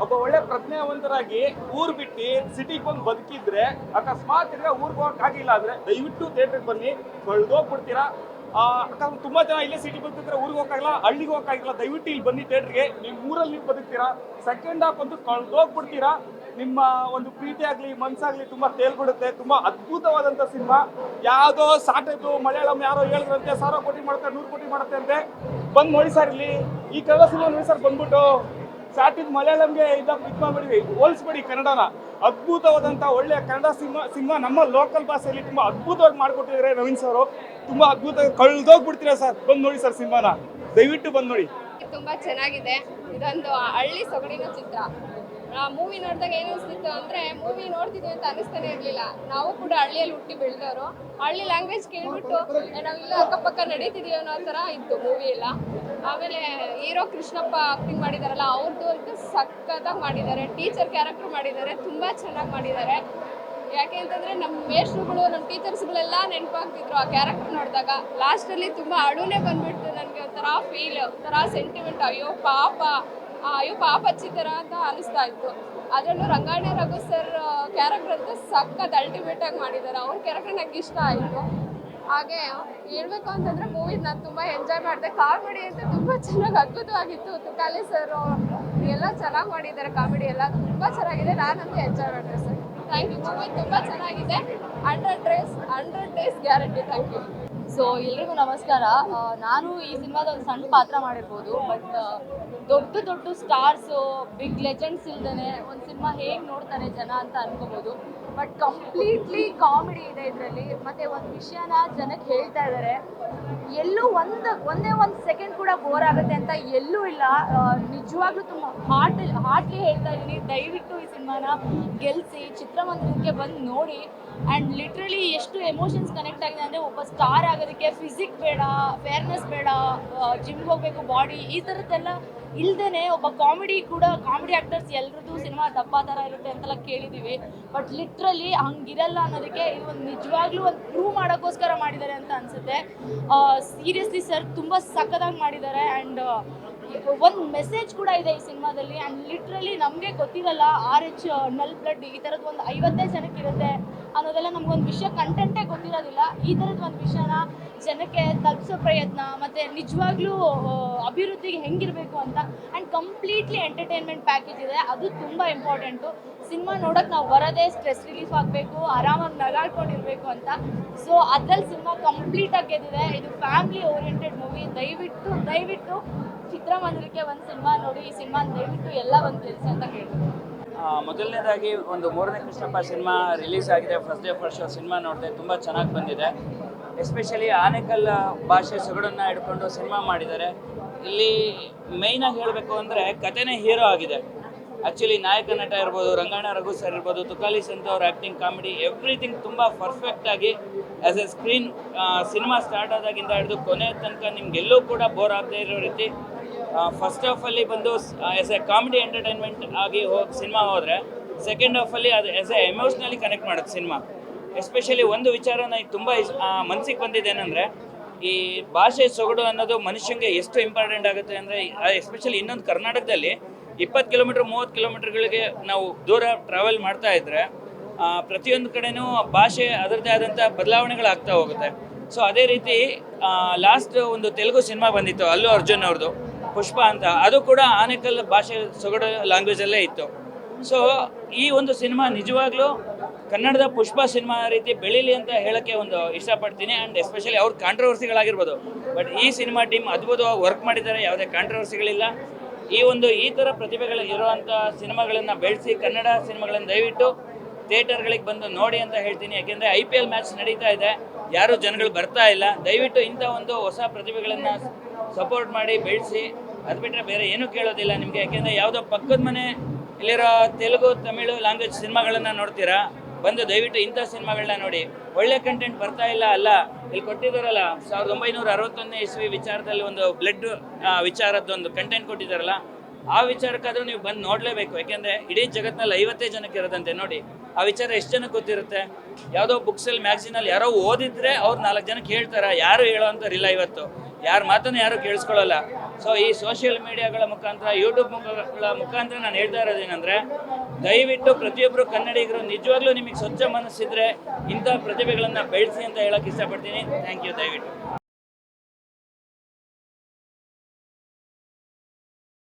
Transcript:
ಒಬ್ಬ ಒಳ್ಳೆ ಪ್ರಜ್ಞಾವಂತರಾಗಿ ಊರ್ ಬಿಟ್ಟು ಸಿಟಿಗೆ ಬಂದು ಬದುಕಿದ್ರೆ ಅಕಸ್ಮಾತ್ ಇದ್ರೆ ಊರ್ಗೆ ಹೋಗಕ್ ಆಗಿಲ್ಲ ಅಂದ್ರೆ ದಯವಿಟ್ಟು ಥಿಯೇಟರ್ಗೆ ಬನ್ನಿ ಕಳ್ದೋಗ್ಬಿಡ್ತೀರಾ ಆ, ಅಕಸ್ಮಾತ್ ತುಂಬಾ ಜನ ಇಲ್ಲೇ ಸಿಟಿ ಬದುಕಿದ್ರೆ ಊರಿಗೆ ಹೋಗಕ್ಕಾಗಲ್ಲ ಹಳ್ಳಿಗೆ ಹೋಗಕ್ಕಾಗಿಲ್ಲ ದಯವಿಟ್ಟು ಇಲ್ಲಿ ಬನ್ನಿ ಥಿಯೇಟರ್ಗೆ ನಿಮ್ ಊರಲ್ಲಿ ನೀವು ಬದುಕ್ತೀರಾ? ಸೆಕೆಂಡ್ ಹಾಫ್ ಅಂತೂ ಕಳ್ದೋಗ್ಬಿಡ್ತೀರಾ ನಿಮ್ಮ ಒಂದು ಪ್ರೀತಿ ಆಗ್ಲಿ ಮನ್ಸಾಗ್ಲಿ ತುಂಬಾ ತೇಲ್ಬಿಡುತ್ತೆ ತುಂಬಾ ಅದ್ಭುತವಾದಂತ ಸಿನಿಮಾ. ಯಾವ್ದೋ ಸಾಟದ್ದು ಮಲಯಾಳಂ ಯಾರೋ ಹೇಳಿದ್ರಂತೆ ಸಾವಿರ ಕೋಟಿ ಮಾಡುತ್ತೆ ನೂರು ಕೋಟಿ ಮಾಡುತ್ತೆ ಅಂತೆ. ಬಂದ್ ನೋಡಿ ಸರ್ ಇಲ್ಲಿ. ಈ ಕನ್ನಡ ಸಿನಿಮಾ ನೋಡಿ ಸರ್ ಬಂದ್ಬಿಟ್ಟು. ಸಾಟಿದ್ ಮಲಯಾಳಂಗೆ ಇದ ಪಿಕ್ ಮಾಡಿಬಿಡಿ ಹೋಲಿಸ್ಬೇಡಿ ಕನ್ನಡನ. ಅದ್ಭುತವಾದಂತ ಒಳ್ಳೆ ಕನ್ನಡ ಸಿನಿಮಾ ಸಿನಿಮಾ ನಮ್ಮ ಲೋಕಲ್ ಭಾಷೆಯಲ್ಲಿ ತುಂಬಾ ಅದ್ಭುತವಾಗಿ ಮಾಡ್ಕೊಟ್ಟಿದ್ದಾರೆ ನವೀನ್ ಸರ್. ತುಂಬಾ ಅದ್ಭುತ ಕಳ್ದೋಗ್ಬಿಡ್ತೀರಾ ಸರ್. ಬಂದ್ ನೋಡಿ ಸರ್ ಸಿನಿಮಾನ. ದಯವಿಟ್ಟು ಬಂದ್ ನೋಡಿ. ತುಂಬಾ ಚೆನ್ನಾಗಿದೆ. ಇದೊಂದು ಹಳ್ಳಿ ಸೊಗಡಿನ ಚಿತ್ರ. ಮೂವಿ ನೋಡಿದಾಗ ಏನು ಅನಿಸ್ತಿತ್ತು ಅಂದ್ರೆ ಮೂವಿ ನೋಡ್ತಿದ್ವಿ ಅಂತ ಅನಿಸ್ತಾನೆ ಇರ್ಲಿಲ್ಲ. ನಾವು ಕೂಡ ಹಳ್ಳಿಯಲ್ಲಿ ಹುಟ್ಟಿ ಬೆಳೆದವರು. ಹಳ್ಳಿ ಲ್ಯಾಂಗ್ವೇಜ್ ಕೇಳ್ಬಿಟ್ಟು ನಾವೆಲ್ಲ ಅಕ್ಕಪಕ್ಕ ನಡೀತಿದೀವಿ ಅನ್ನೋ ಥರ ಇತ್ತು ಮೂವಿ ಎಲ್ಲ. ಆಮೇಲೆ ಹೀರೋ ಕೃಷ್ಣಪ್ಪ ಆಕ್ಟಿಂಗ್ ಮಾಡಿದಾರಲ್ಲ ಅವ್ರದ್ದು ಅಂತೂ ಸಖತ್ತಾಗಿ ಮಾಡಿದ್ದಾರೆ. ಟೀಚರ್ ಕ್ಯಾರೆಕ್ಟರ್ ಮಾಡಿದ್ದಾರೆ ತುಂಬಾ ಚೆನ್ನಾಗಿ ಮಾಡಿದ್ದಾರೆ. ಯಾಕೆ ಅಂತಂದ್ರೆ ನಮ್ಮ ಮೇಷ್ಟ್ರುಗಳು ನಮ್ಮ ಟೀಚರ್ಸ್ಗಳೆಲ್ಲ ನೆನಪಾಗ್ತಿದ್ರು ಆ ಕ್ಯಾರೆಕ್ಟರ್ ನೋಡಿದಾಗ. ಲಾಸ್ಟಲ್ಲಿ ತುಂಬ ಅಳುನೇ ಬಂದ್ಬಿಡ್ತು ನನಗೆ ಒಂಥರ ಫೀಲ್ ಒಂಥರ ಸೆಂಟಿಮೆಂಟ್ ಅಯ್ಯೋ ಪಾಪ. ಆ, ಅಯ್ಯೋ, ಪಾಪ ಹಚ್ಚಿದ್ದಾರ ಅಂತ ಅನಿಸ್ತಾ ಇತ್ತು. ಅದರಲ್ಲೂ ರಂಗಾಣಿ ರಘು ಸರ್ ಕ್ಯಾರೆಕ್ಟರ್ ಅಂತ ಸಖತ್ ಅಲ್ಟಿಮೇಟ್ ಆಗಿ ಮಾಡಿದ್ದಾರೆ ಅವ್ರ ಕ್ಯಾರೆಕ್ಟರ್ ನಂಗೆ ಇಷ್ಟ ಆಯಿತು. ಹಾಗೆ ಹೇಳ್ಬೇಕು ಅಂತಂದ್ರೆ ಮೂವಿ ನಾನು ತುಂಬ ಎಂಜಾಯ್ ಮಾಡಿದೆ. ಕಾಮಿಡಿ ಅಂತ ತುಂಬ ಚೆನ್ನಾಗಿ ಅದ್ಭುತವಾಗಿತ್ತು. ತುಕಾಲಿ ಸರ್ ಎಲ್ಲ ಚೆನ್ನಾಗಿ ಮಾಡಿದ್ದಾರೆ ಕಾಮಿಡಿ ಎಲ್ಲ. ತುಂಬ ಚೆನ್ನಾಗಿದೆ. ನಾನಂತೂ ಎಂಜಾಯ್ ಮಾಡಿದೆ ಸರ್ ಥ್ಯಾಂಕ್ ಯು ಮೂವಿ ತುಂಬ ಚೆನ್ನಾಗಿದೆ. Hundred days hundred days guarantee thank you so ಎಲ್ರಿಗೂ ನಮಸ್ಕಾರ. ನಾನು ಈ ಸಿನಿಮಾದ ಒಂದು ಸಣ್ಣ ಪಾತ್ರ ಮಾಡಿರ್ಬೋದು ಬಟ್ ದೊಡ್ಡ ದೊಡ್ಡ ಸ್ಟಾರ್ಸು ಬಿಗ್ ಲೆಜೆಂಡ್ಸ್ ಇಲ್ದೇ ಒಂದು ಸಿನಿಮಾ ಹೇಗೆ ನೋಡ್ತಾರೆ ಜನ ಅಂತ ಅನ್ಕೋಬೋದು. ಬಟ್ ಕಂಪ್ಲೀಟ್ಲಿ ಕಾಮಿಡಿ ಇದೆ ಇದರಲ್ಲಿ. ಮತ್ತು ಒಂದು ವಿಷಯನ ಜನಕ್ಕೆ ಹೇಳ್ತಾ ಇದ್ದಾರೆ ಎಲ್ಲೂ ಒಂದು, ಒಂದೇ ಒಂದು ಸೆಕೆಂಡ್ ಕೂಡ ಬೋರ್ ಆಗುತ್ತೆ ಅಂತ ಎಲ್ಲೂ ಇಲ್ಲ. ನಿಜವಾಗ್ಲೂ ತುಂಬ ಹಾರ್ಟ್ ಹಾರ್ಟ್ಲಿ ಹೇಳ್ತಾ ಇದ್ದೀನಿ. ದಯವಿಟ್ಟು ಈ ಸಿನಿಮಾನ ಗೆಲ್ಲಿಸಿ ಚಿತ್ರಮಂದಿರಕ್ಕೆ ಬಂದು ನೋಡಿ. ಆ್ಯಂಡ್ ಲಿಟ್ರಲಿ ಎಷ್ಟು ಎಮೋಷನ್ಸ್ ಕನೆಕ್ಟ್ ಆಗಿದೆ ಅಂದರೆ ಒಬ್ಬ ಸ್ಟಾರ್ ಆಗೋದಕ್ಕೆ ಫಿಸಿಕ್ ಬೇಡ ಫೇರ್ನೆಸ್ ಬೇಡ ಜಿಮ್ಗೆ ಹೋಗಬೇಕು ಬಾಡಿ ಈ ಥರದ್ದೆಲ್ಲ ಇಲ್ದೇ ಒಬ್ಬ ಕಾಮಿಡಿ ಕೂಡ ಕಾಮಿಡಿ ಆ್ಯಕ್ಟರ್ಸ್ ಎಲ್ರದ್ದು ಸಿನಿಮಾ ದಪ್ಪ ಥರ ಇರುತ್ತೆ ಅಂತೆಲ್ಲ ಕೇಳಿದ್ದೀವಿ ಬಟ್ ಲಿಟ್ರಲಿ ಹಂಗಿರಲ್ಲ ಅನ್ನೋದಕ್ಕೆ ಇದು ಒಂದು ನಿಜವಾಗ್ಲೂ ಒಂದು ಪ್ರೂವ್ ಮಾಡೋಕ್ಕೋಸ್ಕರ ಮಾಡಿದ್ದಾರೆ ಅಂತ ಅನಿಸುತ್ತೆ. ಸೀರಿಯಸ್ಲಿ ಸರ್ ತುಂಬ ಸಖತ್ತಾಗಿ ಮಾಡಿದ್ದಾರೆ. ಆ್ಯಂಡ್ ಒಂದು ಮೆಸೇಜ್ ಕೂಡ ಇದೆ ಈ ಸಿನಿಮಾದಲ್ಲಿ ಆ್ಯಂಡ್ ಲಿಟ್ರಲಿ ನಮಗೆ ಗೊತ್ತಿರಲ್ಲ ಆರ್ ಎಚ್ ನಲ್ ಬ್ಲಡ್ ಈ ಥರದ್ದು ಒಂದು ಐವತ್ತೈದು ಜನಕ್ಕೆ ಇರುತ್ತೆ ಅನ್ನೋದೆಲ್ಲ ನಮಗೊಂದು ವಿಷಯ ಕಂಟೆಂಟೇ ಗೊತ್ತಿರೋದಿಲ್ಲ. ಈ ಥರದ್ದು ಒಂದು ವಿಷಯನ ಜನಕ್ಕೆ ತಲುಪಿಸೋ ಪ್ರಯತ್ನ ಮತ್ತು ನಿಜವಾಗ್ಲೂ ಅಭಿವೃದ್ಧಿಗೆ ಹೆಂಗಿರಬೇಕು ಅಂತ ಆ್ಯಂಡ್ ಕಂಪ್ಲೀಟ್ಲಿ ಎಂಟರ್ಟೈನ್ಮೆಂಟ್ ಪ್ಯಾಕೇಜ್ ಇದೆ. ಅದು ತುಂಬ ಇಂಪಾರ್ಟೆಂಟು ಸಿನಿಮಾ ನೋಡೋಕೆ ನಾವು ಬರೋದೇ ಸ್ಟ್ರೆಸ್ ರಿಲೀಫ್ ಆಗಬೇಕು, ಆರಾಮಾಗಿ ನಗಾಡ್ಕೊಂಡಿರ್ಬೇಕು ಅಂತ. ಸೊ ಅದ್ರಲ್ಲಿ ಸಿನಿಮಾ ಕಂಪ್ಲೀಟಾಗಿ ಗೆದ್ದಿದೆ. ಇದು ಫ್ಯಾಮಿಲಿ ಓರಿಯೆಂಟೆಡ್ ಮೂವಿ ದಯವಿಟ್ಟು ದಯವಿಟ್ಟು ಚಿತ್ರಮಂದಿರಕ್ಕೆ ಒಂದು ಸಿನಿಮಾ ನೋಡಿ, ಈ ಸಿನಿಮಾ ದಯವಿಟ್ಟು ಎಲ್ಲ ಒಂದು ತಿಳಿಸಿ ಅಂತ ಕೇಳ್ತೀನಿ ಮೊದಲನೇದಾಗಿ ಒಂದು ಮೂರನೇ ಕೃಷ್ಣಪ್ಪ ಸಿನಿಮಾ ರಿಲೀಸ್ ಆಗಿದೆ. First day first show cinema ನೋಡಿದೆ ತುಂಬ ಚೆನ್ನಾಗಿ ಬಂದಿದೆ. ಎಸ್ಪೆಷಲಿ ಆನೇಕಲ್ ಭಾಷೆ ಸೊಗಡನ್ನು ಹಿಡ್ಕೊಂಡು ಸಿನಿಮಾ ಮಾಡಿದ್ದಾರೆ. ಇಲ್ಲಿ ಮೇಯ್ನಾಗಿ ಹೇಳಬೇಕು ಅಂದರೆ ಕಥೆನೇ ಹೀರೋ ಆಗಿದೆ. ಆ್ಯಕ್ಚುಲಿ ನಾಯಕ ನಟ ಇರ್ಬೋದು ರಂಗಣ ರಘು ಸರ್ ಇರ್ಬೋದು, ತುಕಾಲಿ ಸಂತ ಅವ್ರ ಆ್ಯಕ್ಟಿಂಗ್ ಕಾಮಿಡಿ ಎವ್ರಿಥಿಂಗ್ ತುಂಬ ಪರ್ಫೆಕ್ಟಾಗಿ as a screen cinema start ಆದಾಗಿಂದ ಹಿಡಿದು ಕೊನೆ ತನಕ ನಿಮ್ಗೆಲ್ಲೂ ಕೂಡ ಬೋರ್ ಆಗದೇ ಇರೋ ರೀತಿ ಫಸ್ಟ್ ಹಾಫಲ್ಲಿ ಬಂದು ಎಸ್ ಎ ಕಾಮಿಡಿ ಎಂಟರ್ಟೈನ್ಮೆಂಟ್ ಆಗಿ ಹೋಗಿ ಸಿನಿಮಾ ಹೋದರೆ ಸೆಕೆಂಡ್ ಹಾಫಲ್ಲಿ ಅದು ಎಸ್ ಎ ಎಮೋಷ್ನಲಿ ಕನೆಕ್ಟ್ ಮಾಡೋದು ಸಿನಿಮಾ ಎಸ್ಪೆಷಲಿ ಒಂದು ವಿಚಾರ ನನಗೆ ತುಂಬ ಮನಸ್ಸಿಗೆ ಬಂದಿದ್ದೇನೆಂದರೆ ಈ ಭಾಷೆ ಸೊಗಡು ಅನ್ನೋದು ಮನುಷ್ಯನಿಗೆ ಎಷ್ಟು ಇಂಪಾರ್ಟೆಂಟ್ ಆಗುತ್ತೆ ಅಂದರೆ ಎಸ್ಪೆಷಲಿ ಇನ್ನೊಂದು ಕರ್ನಾಟಕದಲ್ಲಿ ಇಪ್ಪತ್ತು ಕಿಲೋಮೀಟ್ರ್, ಮೂವತ್ತು ಕಿಲೋಮೀಟ್ರ್ಗಳಿಗೆ ನಾವು ದೂರ ಟ್ರಾವೆಲ್ ಮಾಡ್ತಾ ಇದ್ದರೆ ಪ್ರತಿಯೊಂದು ಕಡೆನೂ ಭಾಷೆ ಅದರದ್ದೇ ಆದಂಥ ಬದಲಾವಣೆಗಳಾಗ್ತಾ ಹೋಗುತ್ತೆ. ಸೊ ಅದೇ ರೀತಿ ಲಾಸ್ಟ್ ಒಂದು ತೆಲುಗು ಸಿನಿಮಾ ಬಂದಿತ್ತು, ಅಲ್ಲು ಅರ್ಜುನ್ ಅವ್ರದ್ದು ಪುಷ್ಪ ಅಂತ. ಅದು ಕೂಡ ಆನೆಕಲ್ ಭಾಷೆ ಸೊಗಡು ಲ್ಯಾಂಗ್ವೇಜಲ್ಲೇ ಇತ್ತು. ಸೊ ಈ ಒಂದು ಸಿನಿಮಾ ನಿಜವಾಗ್ಲೂ ಕನ್ನಡದ ಪುಷ್ಪ ಸಿನಿಮಾ ರೀತಿ ಬೆಳೀಲಿ ಅಂತ ಹೇಳೋಕ್ಕೆ ಒಂದು ಇಷ್ಟಪಡ್ತೀನಿ. ಆ್ಯಂಡ್ ಎಸ್ಪೆಷಲಿ ಅವ್ರ ಕಾಂಟ್ರವರ್ಸಿಗಳಾಗಿರ್ಬೋದು ಬಟ್ ಈ ಸಿನಿಮಾ ಟೀಮ್ ಅದ್ಭುತವಾಗಿ ವರ್ಕ್ ಮಾಡಿದ್ದಾರೆ. ಯಾವುದೇ ಕಾಂಟ್ರವರ್ಸಿಗಳಿಲ್ಲ ಈ ಒಂದು ಈ ಥರ ಪ್ರತಿಭೆಗಳು ಇರುವಂಥ ಸಿನಿಮಾಗಳನ್ನು ಬೆಳೆಸಿ ಕನ್ನಡ ಸಿನಿಮಾಗಳನ್ನು ದಯವಿಟ್ಟು ಥಿಯೇಟರ್ಗಳಿಗೆ ಬಂದು ನೋಡಿ ಅಂತ ಹೇಳ್ತೀನಿ. ಯಾಕೆಂದರೆ ಐ ಪಿ ಎಲ್ ಮ್ಯಾಚ್ ನಡೀತಾ ಇದೆ. ಯಾರೂ ಜನಗಳು ಬರ್ತಾ ಇಲ್ಲ. ದಯವಿಟ್ಟು ಇಂಥ ಒಂದು ಹೊಸ ಪ್ರತಿಭೆಗಳನ್ನು ಸಪೋರ್ಟ್ ಮಾಡಿ, ಬೆಳೆಸಿ. ಅದು ಬಿಟ್ಟರೆ ಬೇರೆ ಏನೂ ಕೇಳೋದಿಲ್ಲ ನಿಮಗೆ. ಯಾಕೆಂದರೆ ಯಾವುದೋ ಪಕ್ಕದ ಮನೆ ಇಲ್ಲಿರೋ ತೆಲುಗು, ತಮಿಳು ಲ್ಯಾಂಗ್ವೇಜ್ ಸಿನಿಮಾಗಳನ್ನು ನೋಡ್ತೀರಾ? ಬಂದು ದಯವಿಟ್ಟು ಇಂಥ ಸಿನಿಮಾಗಳನ್ನ ನೋಡಿ. ಒಳ್ಳೆ ಕಂಟೆಂಟ್ ಬರ್ತಾ ಇಲ್ಲ ಅಲ್ಲ, ಇಲ್ಲಿ ಕೊಟ್ಟಿದ್ದಾರಲ್ಲ, ಸಾವಿರದ ಒಂಬೈನೂರ ಅರವತ್ತೊಂದನೇ ಇಸ್ವಿ ವಿಚಾರದಲ್ಲಿ ಒಂದು ಬ್ಲಡ್ ವಿಚಾರದ್ದೊಂದು ಕಂಟೆಂಟ್ ಕೊಟ್ಟಿದ್ದಾರಲ್ಲ, ಆ ವಿಚಾರಕ್ಕಾದ್ರೂ ನೀವು ಬಂದು ನೋಡಲೇಬೇಕು. ಯಾಕೆಂದರೆ ಇಡೀ ಜಗತ್ತಿನಲ್ಲಿ ಐವತ್ತೇ ಜನಕ್ಕೆ ಇರೋದಂತೆ ನೋಡಿ. ಆ ವಿಚಾರ ಎಷ್ಟು ಜನಕ್ಕೆ ಗೊತ್ತಿರುತ್ತೆ? ಯಾವುದೋ ಬುಕ್ಸಲ್ಲಿ ಮ್ಯಾಗ್ಝಿನಲ್ಲಿ ಯಾರೋ ಓದಿದ್ರೆ ಅವ್ರು ನಾಲ್ಕು ಜನಕ್ಕೆ ಹೇಳ್ತಾರೆ? ಯಾರು ಹೇಳೋ ಅಂತಾರಿಲ್ಲ ಇವತ್ತು. ಯಾರ ಮಾತನ್ನು ಯಾರು ಕೇಳಿಸ್ಕೊಳ್ಳಲ್ಲ. ಸೊ ಈ ಸೋಷಿಯಲ್ ಮೀಡಿಯಾಗಳ ಮುಖಾಂತರ ಯೂಟ್ಯೂಬ್ ಮುಖಗಳ ಮುಖಾಂತರ ನಾನು ಹೇಳ್ತಾ ಇರೋದೇನೆಂದರೆ, ದಯವಿಟ್ಟು ಪ್ರತಿಯೊಬ್ಬರು ಕನ್ನಡಿಗರು ನಿಜವಾಗ್ಲೂ ನಿಮಗೆ ಸ್ವಚ್ಛ ಮನಸ್ಸಿದ್ರೆ ಇಂಥ ಪ್ರತಿಭೆಗಳನ್ನು ಬೆಳೆಸಿ ಅಂತ ಹೇಳಕ್ಕೆ ಇಷ್ಟಪಡ್ತೀನಿ. ಥ್ಯಾಂಕ್ ಯು ದಯವಿಟ್ಟು.